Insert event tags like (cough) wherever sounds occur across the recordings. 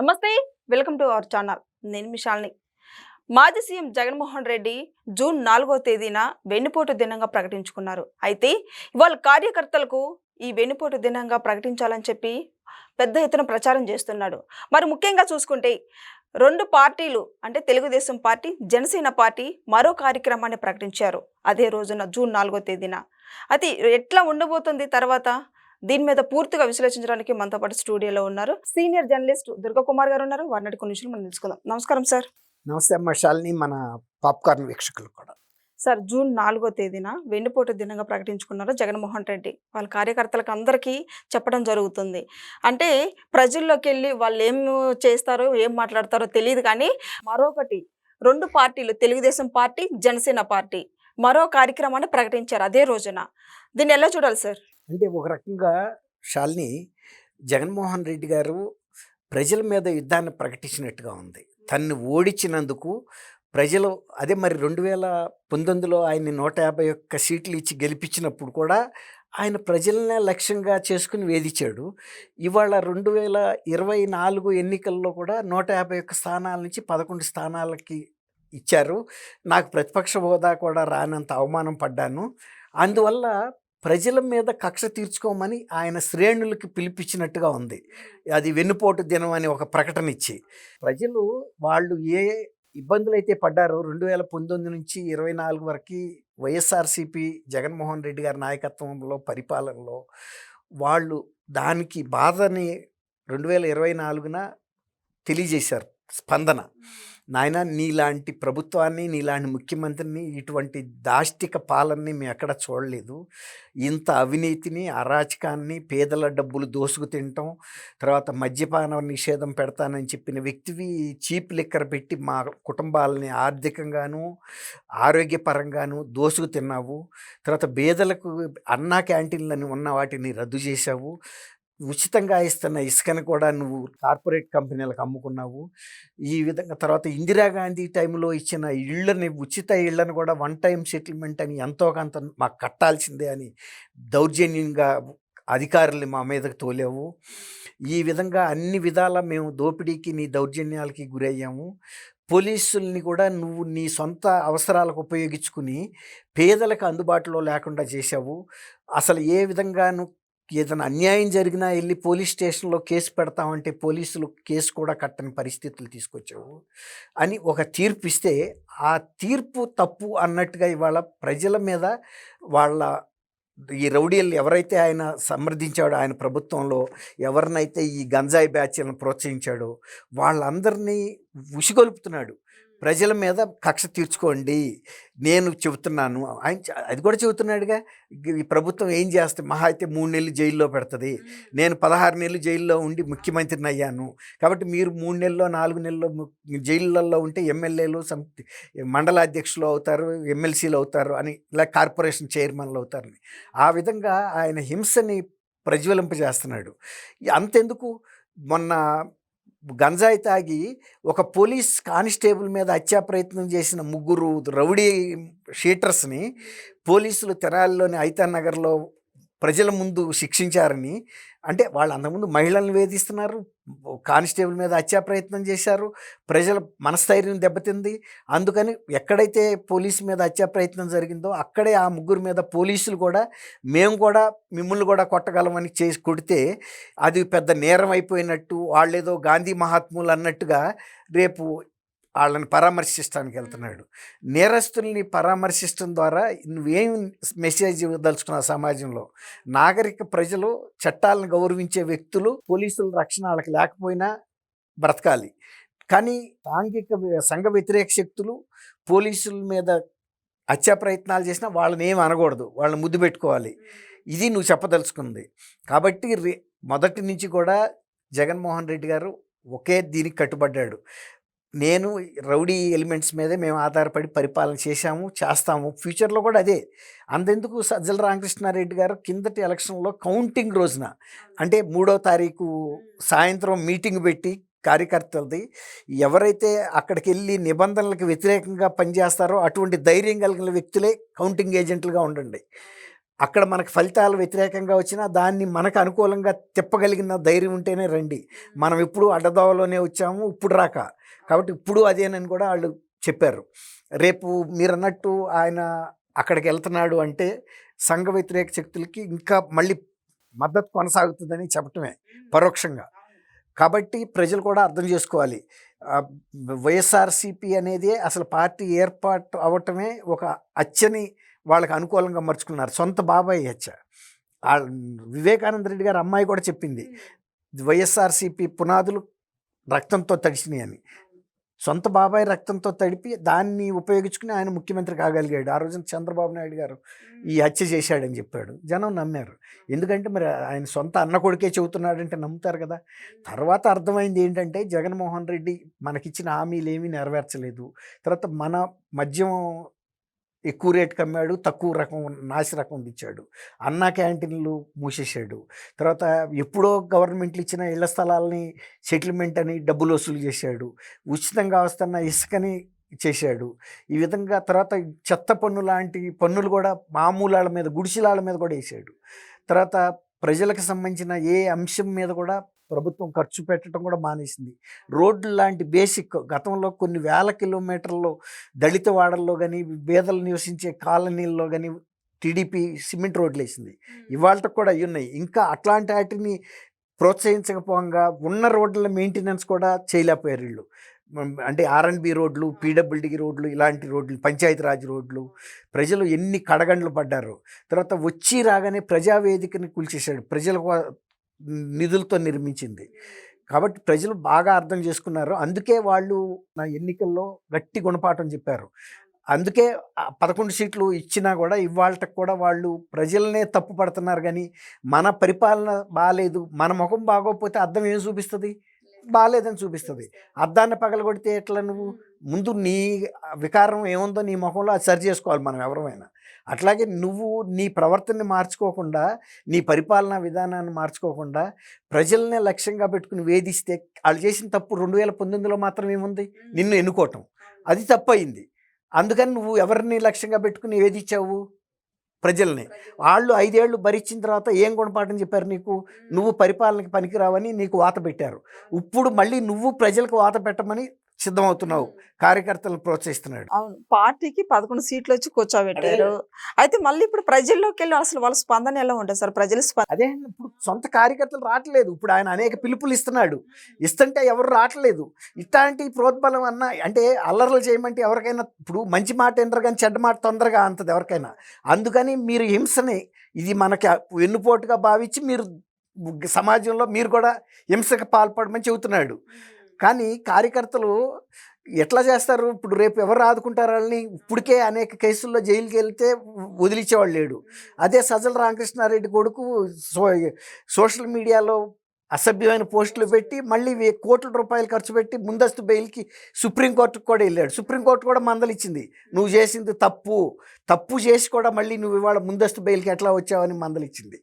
నమస్తే welcome to our channel. నేను మిషాల్ని మాజీ సీఎం జగన్మోహన్ రెడ్డి జూన్ నాలుగో తేదీన వెన్నుపోటు దినంగా ప్రకటించుకున్నారు. అయితే ఇవాళ కార్యకర్తలకు ఈ వెన్నుపోటు దినంగా ప్రకటించాలని చెప్పి పెద్ద ఎత్తున ప్రచారం చేస్తున్నాడు. మరి ముఖ్యంగా చూసుకుంటే రెండు పార్టీలు అంటే తెలుగుదేశం పార్టీ జనసేన పార్టీ మరో కార్యక్రమాన్ని ప్రకటించారు. అదే రోజున జూన్ నాలుగో తేదీన. అది ఎట్లా ఉండబోతుంది తర్వాత? దీని మీద పూర్తిగా విశ్లేషించడానికి మనతో పాటు స్టూడియోలో ఉన్నారు సీనియర్ జర్నలిస్ట్ దుర్గా కుమార్ గారు ఉన్నారు. వారిని కొన్ని విషయాలు మనం తెలుసుకుందాం. నమస్కారం సార్. నమస్తే అమ్మ శాలిని. మన పాప్కార్న్ వీక్షకులు కూడా. సార్ జూన్ నాలుగో తేదీన వెన్నుపోటు దినంగా ప్రకటించుకున్నారు జగన్మోహన్ రెడ్డి. వాళ్ళ కార్యకర్తలకు అందరికీ చెప్పడం జరుగుతుంది. అంటే ప్రజల్లోకి వెళ్ళి వాళ్ళు ఏం చేస్తారో ఏం మాట్లాడతారో తెలియదు కానీ మరొకటి రెండు పార్టీలు తెలుగుదేశం పార్టీ జనసేన పార్టీ మరో కార్యక్రమాన్ని ప్రకటించారు అదే రోజున. దీన్ని ఎలా చూడాలి సార్? అంటే ఒక రకంగా షాల్ని జగన్మోహన్ రెడ్డి గారు ప్రజల మీద యుద్ధాన్ని ప్రకటించినట్టుగా ఉంది. తన్ని ఓడించినందుకు ప్రజలు అదే మరి రెండు వేల పంతొమ్మిదిలో ఆయన్ని నూట యాభై ఒక్క సీట్లు ఇచ్చి గెలిపించినప్పుడు కూడా ఆయన ప్రజలనే లక్ష్యంగా చేసుకుని వేధించాడు. ఇవాళ రెండు వేల ఇరవై నాలుగు ఎన్నికల్లో కూడా నూట యాభై ఒక్క స్థానాల నుంచి పదకొండు స్థానాలకి ఇచ్చారు. నాకు ప్రతిపక్ష హోదా కూడా రానంత అవమానం పడ్డాను. అందువల్ల ప్రజల మీద కక్ష తీర్చుకోమని ఆయన శ్రేణులకి పిలిపించినట్టుగా ఉంది. అది వెన్నుపోటు దినం అని ఒక ప్రకటన ఇచ్చి. ప్రజలు వాళ్ళు ఏ ఇబ్బందులు అయితే పడ్డారో రెండు వేల పంతొమ్మిది నుంచి ఇరవై నాలుగు వరకు వైఎస్ఆర్సీపీ జగన్మోహన్ రెడ్డి గారి నాయకత్వంలో పరిపాలనలో వాళ్ళు దానికి బాధని రెండు వేల ఇరవై నాలుగున తెలియజేశారు. స్పందన. నాయన నీలాంటి ప్రభుత్వాన్ని నీలాంటి ముఖ్యమంత్రిని ఇటువంటి దాష్టిక పాలనని మేము ఎక్కడ చూడలేదు. ఇంత అవినీతిని అరాచకాన్ని పేదల డబ్బులు దోసుకు తినటం తర్వాత మద్యపాన నిషేధం పెడతానని చెప్పిన వ్యక్తివి చీప్ లిక్కర్ పెట్టి మా కుటుంబాలని ఆర్థికంగాను ఆరోగ్యపరంగాను దోసుకు తిన్నావు. తర్వాత పేదలకు అన్నా క్యాంటీన్లని ఉన్న వాటిని రద్దు చేశావు. ఉచితంగా ఇస్తున్న ఇసుకను కూడా నువ్వు కార్పొరేట్ కంపెనీలకు అమ్ముకున్నావు. ఈ విధంగా తర్వాత ఇందిరాగాంధీ టైంలో ఇచ్చిన ఇళ్ళని ఉచిత ఇళ్ళను కూడా వన్ టైం సెటిల్మెంట్ అని ఎంతో కొంత మాకు కట్టాల్సిందే అని దౌర్జన్యంగా అధికారులు మా మీదకు తోలేవు. ఈ విధంగా అన్ని విధాల మేము దోపిడీకి నీ దౌర్జన్యాలకి గురయ్యాము. పోలీసుల్ని కూడా నువ్వు నీ సొంత అవసరాలకు ఉపయోగించుకుని పేదలకు అందుబాటులో లేకుండా చేశావు. అసలు ఏ విధంగాను ఏదైనా అన్యాయం జరిగినా వెళ్ళి పోలీస్ స్టేషన్లో కేసు పెడతామంటే పోలీసులు కేసు కూడా కట్టని పరిస్థితులు తీసుకొచ్చావు అని ఒక తీర్పు ఇస్తే ఆ తీర్పు తప్పు అన్నట్టుగా ఇవాళ ప్రజల మీద వాళ్ళ ఈ రౌడీలు ఎవరైతే ఆయన సమర్థించాడో ఆయన ప్రభుత్వంలో ఎవరినైతే ఈ గంజాయి బ్యాచ్లను ప్రోత్సహించాడో వాళ్ళందరినీ ఉసిగొలుపుతున్నాడు. ప్రజల మీద కక్ష తీర్చుకోండి నేను చెబుతున్నాను. ఆయన అది కూడా చెబుతున్నాడుగా ఈ ప్రభుత్వం ఏం చేస్తే మహా అయితే మూడు నెలలు జైల్లో పెడుతుంది. నేను పదహారు నెలలు జైల్లో ఉండి ముఖ్యమంత్రిని అయ్యాను. కాబట్టి మీరు మూడు నెలల్లో నాలుగు నెలల్లో జైళ్ళల్లో ఉంటే ఎమ్మెల్యేలు సమ్ మండల అధ్యక్షులు అవుతారు ఎమ్మెల్సీలు అవుతారు అని ఇలా కార్పొరేషన్ చైర్మన్లు అవుతారని. ఆ విధంగా ఆయన హింసని ప్రజ్వలింపజేస్తున్నాడు. అంతెందుకు? మొన్న గంజాయి తాగి ఒక పోలీస్ కానిస్టేబుల్ మీద హత్యా ప్రయత్నం చేసిన ముగ్గురు రౌడీ షీటర్స్ని పోలీసులు తెనాలిలోని ఐతాన్ నగర్లో ప్రజల ముందు శిక్షించారని అంటే వాళ్ళు అంతకుముందు మహిళలను వేధిస్తున్నారు. కానిస్టేబుల్ మీద హత్యా ప్రయత్నం చేశారు. ప్రజల మనస్థైర్యం దెబ్బతింది. అందుకని ఎక్కడైతే పోలీసు మీద హత్యా ప్రయత్నం జరిగిందో అక్కడే ఆ ముగ్గురు మీద పోలీసులు కూడా మేము కూడా మిమ్మల్ని కూడా కొట్టగలమని చేసి కొడితే అది పెద్ద నేరం అయిపోయినట్టు వాళ్ళేదో గాంధీ మహాత్ములు అన్నట్టుగా రేపు వాళ్ళని పరామర్శించడానికి వెళ్తున్నాడు. నేరస్తుల్ని పరామర్శించడం ద్వారా నువ్వేం మెసేజ్ ఇవ్వదలుచుకున్నావు సమాజంలో? నాగరిక ప్రజలు చట్టాలను గౌరవించే వ్యక్తులు పోలీసుల రక్షణ వాళ్ళకి లేకపోయినా బ్రతకాలి. కానీ సాంఘిక సంఘ వ్యతిరేక శక్తులు పోలీసుల మీద హత్యా ప్రయత్నాలు చేసినా వాళ్ళని ఏం అనకూడదు. వాళ్ళని ముద్దు పెట్టుకోవాలి. ఇది నువ్వు చెప్పదలుచుకుంది. కాబట్టి రే మొదటి నుంచి కూడా జగన్మోహన్ రెడ్డి గారు ఒకే దీనికి కట్టుబడ్డాడు. నేను రౌడీ ఎలిమెంట్స్ మీదే మేము ఆధారపడి పరిపాలన చేశాము చేస్తాము. ఫ్యూచర్లో కూడా అదే. అంతెందుకు సజ్జల రామకృష్ణారెడ్డి గారు కిందటి ఎలక్షన్లో కౌంటింగ్ రోజున అంటే మూడో తారీఖు సాయంత్రం మీటింగ్ పెట్టి కార్యకర్తలది ఎవరైతే అక్కడికి వెళ్ళి నిబంధనలకు వ్యతిరేకంగా పనిచేస్తారో అటువంటి ధైర్యం కలిగిన వ్యక్తులే కౌంటింగ్ ఏజెంట్లుగా ఉండండి. అక్కడ మనకు ఫలితాలు వ్యతిరేకంగా వచ్చినా దాన్ని మనకు అనుకూలంగా తిప్పగలిగిన ధైర్యం ఉంటేనే రండి. మనం ఎప్పుడు అడ్డదోవలోనే వచ్చాము ఇప్పుడు రాక. కాబట్టి ఇప్పుడు అదేనని కూడా వాళ్ళు చెప్పారు. రేపు మీరు అన్నట్టు ఆయన అక్కడికి వెళ్తున్నాడు అంటే సంఘ వ్యతిరేక శక్తులకి ఇంకా మళ్ళీ మద్దతు కొనసాగుతుందని చెప్పటమే పరోక్షంగా. కాబట్టి ప్రజలు కూడా అర్థం చేసుకోవాలి. వైఎస్ఆర్సీపీ అనేది అసలు పార్టీ ఏర్పాటు అవటమే ఒక హత్యని వాళ్ళకి అనుకూలంగా మర్చుకున్నారు. సొంత బాబాయ్ ఆ వివేకానంద రెడ్డి గారి అమ్మాయి కూడా చెప్పింది. వైఎస్ఆర్సీపీ పునాదులు రక్తంతో తడిసినాయి అని. సొంత బాబాయ్ రక్తంతో తడిపి దాన్ని ఉపయోగించుకుని ఆయన ముఖ్యమంత్రి కాగలిగాడు. ఆ రోజున చంద్రబాబు నాయుడు గారు ఈ హత్య చేశాడని చెప్పాడు. జనం నమ్మారు. ఎందుకంటే మరి ఆయన సొంత అన్న కొడుకే చెబుతున్నాడంటే నమ్ముతారు కదా. తర్వాత అర్థమైంది ఏంటంటే జగన్మోహన్ రెడ్డి మనకిచ్చిన హామీలు ఏమీ నెరవేర్చలేదు. తర్వాత మన మద్యం ఎక్కువ రేటుకి అమ్మాడు తక్కువ రకం నాసి రకం ఇచ్చాడు. అన్నా క్యాంటీన్లు మూసేశాడు. తర్వాత ఎప్పుడో గవర్నమెంట్లు ఇచ్చిన ఇళ్ళ స్థలాలని సెటిల్మెంట్ అని డబ్బులు వసూలు చేశాడు. ఉచితంగా వస్తున్న ఇసుకని చేశాడు. ఈ విధంగా తర్వాత చెత్త పన్ను లాంటి పన్నులు కూడా మామూలాల మీద గుడిసెలాల మీద కూడా వేసాడు తర్వాత ప్రజలకు సంబంధించిన ఏ అంశం మీద కూడా ప్రభుత్వం ఖర్చు పెట్టడం కూడా మానేసింది. రోడ్లు లాంటి బేసిక్ గతంలో కొన్ని వేల కిలోమీటర్లు దళిత వాడల్లో కానీ బేదలు నివసించే కాలనీల్లో కానీ టీడీపీ సిమెంట్ రోడ్లు వేసింది ఇవాళ కూడా అవి ఉన్నాయి. ఇంకా అట్లాంటి వాటిని ప్రోత్సహించకపోగా ఉన్న రోడ్ల మెయింటెనెన్స్ కూడా చేయలేకపోయారు వీళ్ళు. అంటే ఆర్ఎన్బి రోడ్లు పీడబ్ల్యూడి రోడ్లు ఇలాంటి రోడ్లు పంచాయతీరాజ్ రోడ్లు ప్రజలు ఎన్ని కడగండ్లు పడ్డారు. తర్వాత వచ్చి రాగానే ప్రజావేదికని కూల్చేశాడు. ప్రజల నిధులతో నిర్మించింది. కాబట్టి ప్రజలు బాగా అర్థం చేసుకున్నారు. అందుకే వాళ్ళు నా ఎన్నికల్లో గట్టి గుణపాఠం చెప్పారు. అందుకే పదకొండు సీట్లు ఇచ్చినా కూడా ఇవాళకి కూడా వాళ్ళు ప్రజలనే తప్పు పడుతున్నారు కానీ మన పరిపాలన బాగాలేదు మన ముఖం బాగోకపోతే అర్థం ఏం చూపిస్తుంది? బాగాలేదని చూపిస్తుంది. అద్దాన్ని పగలగొడితే ఎట్లా నువ్వు? ముందు నీ వికారం ఏముందో నీ ముఖంలో అది సరి చేసుకోవాలి మనం ఎవరమైనా. అట్లాగే నువ్వు నీ ప్రవర్తనని మార్చుకోకుండా నీ పరిపాలనా విధానాన్ని మార్చుకోకుండా ప్రజల్నే లక్ష్యంగా పెట్టుకుని వేధిస్తే వాళ్ళు చేసిన తప్పు రెండు వేల పంతొమ్మిదిలో మాత్రం ఏముంది నిన్ను ఎన్నుకోవటం. అది తప్పు అయింది అందుకని నువ్వు ఎవరిని లక్ష్యంగా పెట్టుకుని వేధించావు? ప్రజల్ని. వాళ్ళు ఐదేళ్ళు భరించిన తర్వాత ఏం గుణపాఠం చెప్పారు నీకు? నువ్వు పరిపాలనకి పనికిరావని నీకు వాత పెట్టారు. ఇప్పుడు మళ్ళీ నువ్వు ప్రజలకు వాత పెట్టమని సిద్ధమవుతున్నావు. కార్యకర్తలను ప్రోత్సహిస్తున్నాడు. అవును. పార్టీకి పదకొండు సీట్లు వచ్చి కూర్చోబెట్టారు. అయితే మళ్ళీ ఇప్పుడు ప్రజల్లోకి వెళ్ళి అసలు వాళ్ళ స్పందన ఎలా ఉంటుంది సార్? ప్రజల స్పందన అదే ఇప్పుడు సొంత కార్యకర్తలు రావట్లేదు. ఇప్పుడు ఆయన అనేక పిలుపులు ఇస్తున్నాడు. ఇస్తుంటే ఎవరు రావట్లేదు. ఇట్లాంటి ప్రోద్బలం అన్న అంటే అల్లర్లు చేయమంటే ఎవరికైనా ఇప్పుడు మంచి మాట ఎండరు కానీ చెడ్డ మాట తొందరగా అంతది ఎవరికైనా. అందుకని మీరు హింసని ఇది మనకి వెన్నుపోటుగా భావించి మీరు సమాజంలో మీరు కూడా హింసకు పాల్పడమని చెబుతున్నాడు. కానీ కార్యకర్తలు ఎట్లా చేస్తారు? ఇప్పుడు రేపు ఎవరు ఆదుకుంటారు వాళ్ళని? ఇప్పటికే అనేక కేసుల్లో జైలుకి వెళ్తే వదిలించేవాడు లేడు. అదే సజ్జల రామకృష్ణారెడ్డి కొడుకు సో సోషల్ మీడియాలో అసభ్యమైన పోస్టులు పెట్టి మళ్ళీ కోట్ల రూపాయలు ఖర్చు పెట్టి ముందస్తు బెయిల్కి సుప్రీంకోర్టుకు కూడా వెళ్ళాడు. సుప్రీంకోర్టు కూడా మందలిచ్చింది. నువ్వు చేసింది తప్పు. తప్పు చేసి కూడా మళ్ళీ నువ్వు ఇవాళ ముందస్తు బెయిల్కి ఎట్లా వచ్చావని మందలిచ్చింది.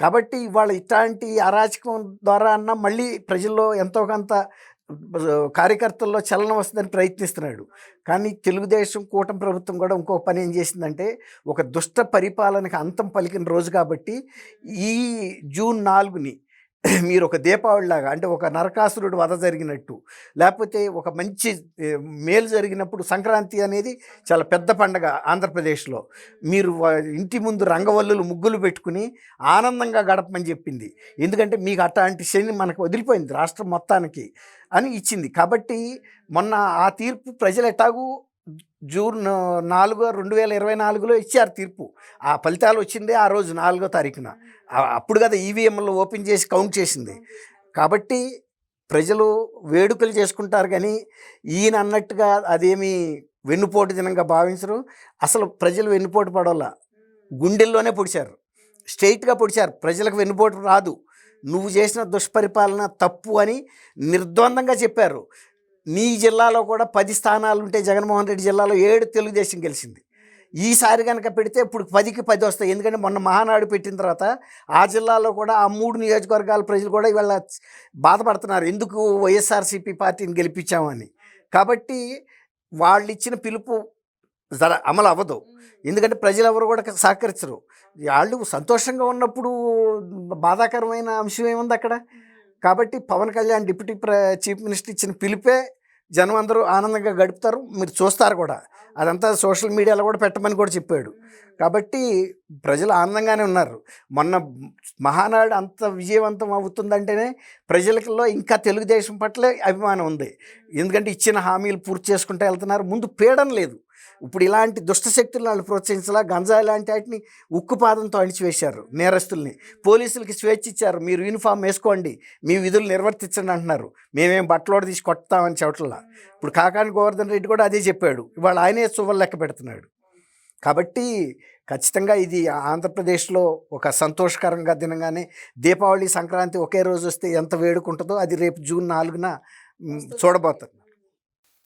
కాబట్టి ఇవాళ ఇట్లాంటి అరాచకం ద్వారా అన్న మళ్ళీ ప్రజల్లో ఎంతో కొంత కార్యకర్తల్లో చలనం వస్తుందని ప్రయత్నిస్తున్నాడు. కానీ తెలుగుదేశం కూటమి ప్రభుత్వం కూడా ఇంకో పని ఏం చేసిందంటే ఒక దుష్ట పరిపాలనకి అంతం పలికిన రోజు కాబట్టి ఈ జూన్ నాలుగుని (clears throat) మీరు ఒక దీపావళిలాగా అంటే ఒక నరకాసురుడు వధ జరిగినట్టు లేకపోతే ఒక మంచి మేలు జరిగినప్పుడు సంక్రాంతి అనేది చాలా పెద్ద పండగ ఆంధ్రప్రదేశ్లో. మీరు ఇంటి ముందు రంగవల్లులు ముగ్గులు పెట్టుకుని ఆనందంగా గడపమని చెప్పింది. ఎందుకంటే మీకు అట్లాంటి శని మనకు వదిలిపోయింది రాష్ట్రం మొత్తానికి అని ఇచ్చింది. కాబట్టి మొన్న ఆ తీర్పు ప్రజలు ఎట్లాగూ జూన్ నాలుగో రెండు వేల ఇరవై నాలుగులో ఇచ్చారు తీర్పు. ఆ ఫలితాలు వచ్చిందే ఆ రోజు నాలుగో తారీఖున. అప్పుడు కదా ఈవీఎంలు ఓపెన్ చేసి కౌంట్ చేసింది. కాబట్టి ప్రజలు వేడుకలు చేసుకుంటారు కానీ ఈయన అన్నట్టుగా అదేమి వెన్నుపోటు దినంగా భావించరు. అసలు ప్రజలు వెన్నుపోటు పడవల గుండెల్లోనే పొడిచారు. స్ట్రైట్గా పొడిచారు. ప్రజలకు వెన్నుపోటు రాదు. నువ్వు చేసిన దుష్పరిపాలన తప్పు అని నిర్ద్వందంగా చెప్పారు. నీ జిల్లాలో కూడా పది స్థానాలు ఉంటే జగన్మోహన్ రెడ్డి జిల్లాలో ఏడు తెలుగుదేశం గెలిచింది. ఈసారి కనుక పెడితే ఇప్పుడు పదికి పది వస్తాయి. ఎందుకంటే మొన్న మహానాడు పెట్టిన తర్వాత ఆ జిల్లాలో కూడా ఆ మూడు నియోజకవర్గాల ప్రజలు కూడా ఇవాళ బాధపడుతున్నారు. ఎందుకు వైఎస్ఆర్సీపీ పార్టీని గెలిపించామని. కాబట్టి వాళ్ళు ఇచ్చిన పిలుపు జర అమలు అవ్వదు. ఎందుకంటే ప్రజలు ఎవరు కూడా సహకరించరు. వాళ్ళు సంతోషంగా ఉన్నప్పుడు బాధాకరమైన అంశం ఏముంది అక్కడ? కాబట్టి పవన్ కళ్యాణ్ డిప్యూటీ ప్ర చీఫ్ మినిస్టర్ ఇచ్చిన పిలిపే జనం అందరూ ఆనందంగా గడుపుతారు. మీరు చూస్తారు కూడా. అదంతా సోషల్ మీడియాలో కూడా పెట్టమని కూడా చెప్పాడు. కాబట్టి ప్రజలు ఆనందంగానే ఉన్నారు. మొన్న మహానాడు అంత విజయవంతం అవుతుందంటేనే ప్రజలలో ఇంకా తెలుగుదేశం పట్లే అభిమానం ఉంది. ఎందుకంటే ఇచ్చిన హామీలు పూర్తి చేసుకుంటూ వెళ్తున్నారు. ముందు పీడన లేదు. ఇప్పుడు ఇలాంటి దుష్ట శక్తులను వాళ్ళు ప్రోత్సహించాలా. గంజాయి లాంటి వాటిని ఉక్కు పాదంతో అణిచివేశారు నేరస్తుల్ని. పోలీసులకి స్వేచ్ఛ ఇచ్చారు. మీరు యూనిఫామ్ వేసుకోండి. మీ విధులు నిర్వర్తించండి అంటున్నారు. మేమేం బట్టలోడ తీసి కొడతామని చెప్పట్లా ఇప్పుడు కాకాని గోవర్ధన్ రెడ్డి కూడా అదే చెప్పాడు. ఇవాళ ఆయనే సువ్వలు లెక్క పెడుతున్నాడు. కాబట్టి ఖచ్చితంగా ఇది ఆంధ్రప్రదేశ్లో ఒక సంతోషకరంగా దినంగానే దీపావళి సంక్రాంతి ఒకే రోజు వస్తే ఎంత వేడుకుంటుందో అది రేపు జూన్ నాలుగున మ్, చూడబోతున్నాం.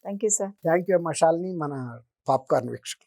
Thank you sir. Thank you అమ్మా. శాలిని మన పాప్కార్న్ వీక్షకులు.